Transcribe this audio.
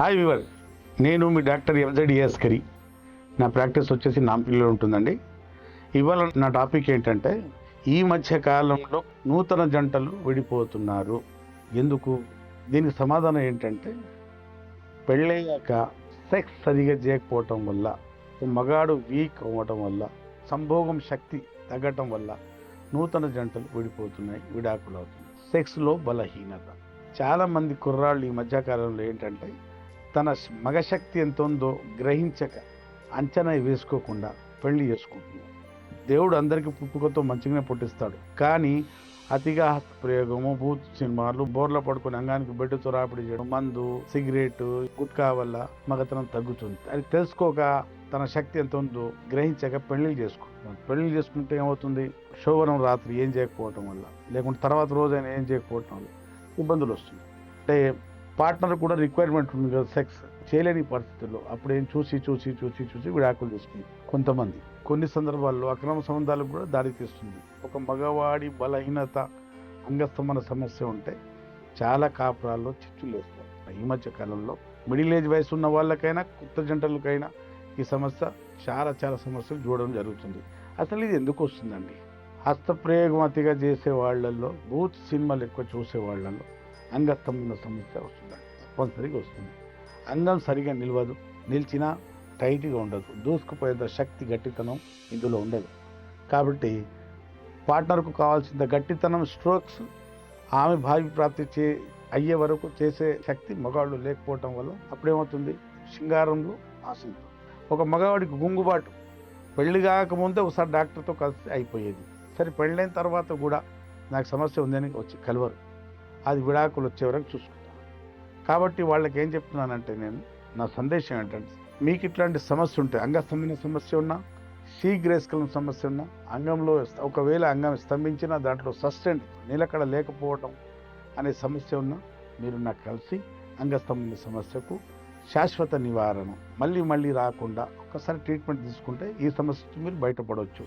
Hi we were నేను మీ doctor MZ యాస్కరి నా practice వచ్చేసి నాంపిల్లో ఉంటుందండి. ఇవాళ నా టాపిక్ ఏంటంటే ఈ మధ్య కాలంలో నూతన జంటలు విడిపోతున్నారు. ఎందుకు? దీనికి సమాధానం ఏంటంటే పెళ్ళయ్యాక సెక్స్ సరిగా చేయకపోవటం వల్ల మగాడు వీక్ అవ్వటం వల్ల సంభోగం శక్తి తగ్గటం వల్ల నూతన జంటలు విడిపోతున్నాయి విడాకులు అవుతున్నాయి సెక్స్లో బలహీనత. చాలామంది కుర్రాళ్ళు ఈ మధ్యకాలంలో ఏంటంటే తన మగశక్తి ఎంత ఉందో గ్రహించక అంచనా వేసుకోకుండా పెళ్ళి చేసుకుంటున్నారు దేవుడు అందరికీ పుట్టుకతో మంచిగానే పుట్టిస్తాడు. కానీ అతిగా ప్రయోగము భూత్ సినిమాలు బోర్ల పడుకుని అంగానికి బెడ్డుతో చొరాపిడి చేయడం మందు సిగరెట్ గుట్కా వల్ల మగతనం తగ్గుతుంది. అది తెలుసుకోక తన శక్తి ఎంత ఉందో గ్రహించక పెళ్ళి చేసుకుంటున్నాడు పెళ్ళి చేసుకుంటే ఏమవుతుంది? శోభనం రాత్రి ఏం చేయకపోవటం వల్ల లేకుంటే తర్వాత రోజైనా ఏం చేయకపోవటం వల్ల ఇబ్బందులు వస్తుంది అంటే పార్ట్నర్ కూడా రిక్వైర్మెంట్ ఉంది కదా సెక్స్ చేయలేని పరిస్థితుల్లో. అప్పుడు ఏం చూసి చూసి చూసి చూసి విడాకులు తీసుకుంది కొంతమంది. కొన్ని సందర్భాల్లో అక్రమ సంబంధాలకు కూడా దారి తీస్తుంది. ఒక మగవాడి బలహీనత అంగస్తమన సమస్య ఉంటే చాలా కాపురాల్లో చిచ్చులు వేస్తారు. ఈ మధ్య కాలంలో మిడిల్ ఏజ్ వయసు ఉన్న వాళ్ళకైనా కొత్త జంటలకైనా ఈ సమస్య చాలా చాలా సమస్యలు చూడడం జరుగుతుంది. అసలు ఇది ఎందుకు వస్తుందండి? హస్తప్రయోగం అతిగా చేసే వాళ్ళల్లో బూత్ సినిమాలు ఎక్కువ చూసే వాళ్ళల్లో అంగస్తంభన సమస్య వస్తుంది. తప్పనిసరిగా వస్తుంది. అంగం సరిగా నిలవదు. నిలిచినా టైట్గా ఉండదు. దూసుకుపోయేంత శక్తి గట్టితనం ఇందులో ఉండదు. కాబట్టి పార్ట్నర్కు కావాల్సిన గట్టితనం స్ట్రోక్స్ ఆమె భావి ప్రాప్తి చే అయ్యే వరకు చేసే శక్తి మగాళ్ళు లేకపోవటం వల్ల అప్పుడేమవుతుంది? శృంగారంలో ఆశించు. ఒక మగవాడికి గుంగుబాటు. పెళ్ళి కాకముందే ఒకసారి డాక్టర్తో కలిసి అయిపోయేది. సరే పెళ్ళైన తర్వాత కూడా నాకు సమస్య ఉందని వచ్చి కలవరు. అది విడాకులు వచ్చే వరకు చూసుకుంటాను కాబట్టి వాళ్ళకి ఏం చెప్తున్నానంటే నేను నా సందేశం ఏంటంటే మీకు ఇట్లాంటి సమస్య ఉంటే అంగస్తంభన సమస్య ఉన్నా శీఘ్రస్కలన సమస్య ఉన్నా అంగంలో ఒకవేళ అంగం స్తంభించినా దాంట్లో సస్టెండ్ నిలకడ లేకపోవటం అనే సమస్య ఉన్నా మీరు నాకు కలిసి అంగస్తంభన సమస్యకు శాశ్వత నివారణ మళ్ళీ మళ్ళీ రాకుండా ఒకసారి ట్రీట్మెంట్ తీసుకుంటే ఈ సమస్య మీరు బయటపడవచ్చు.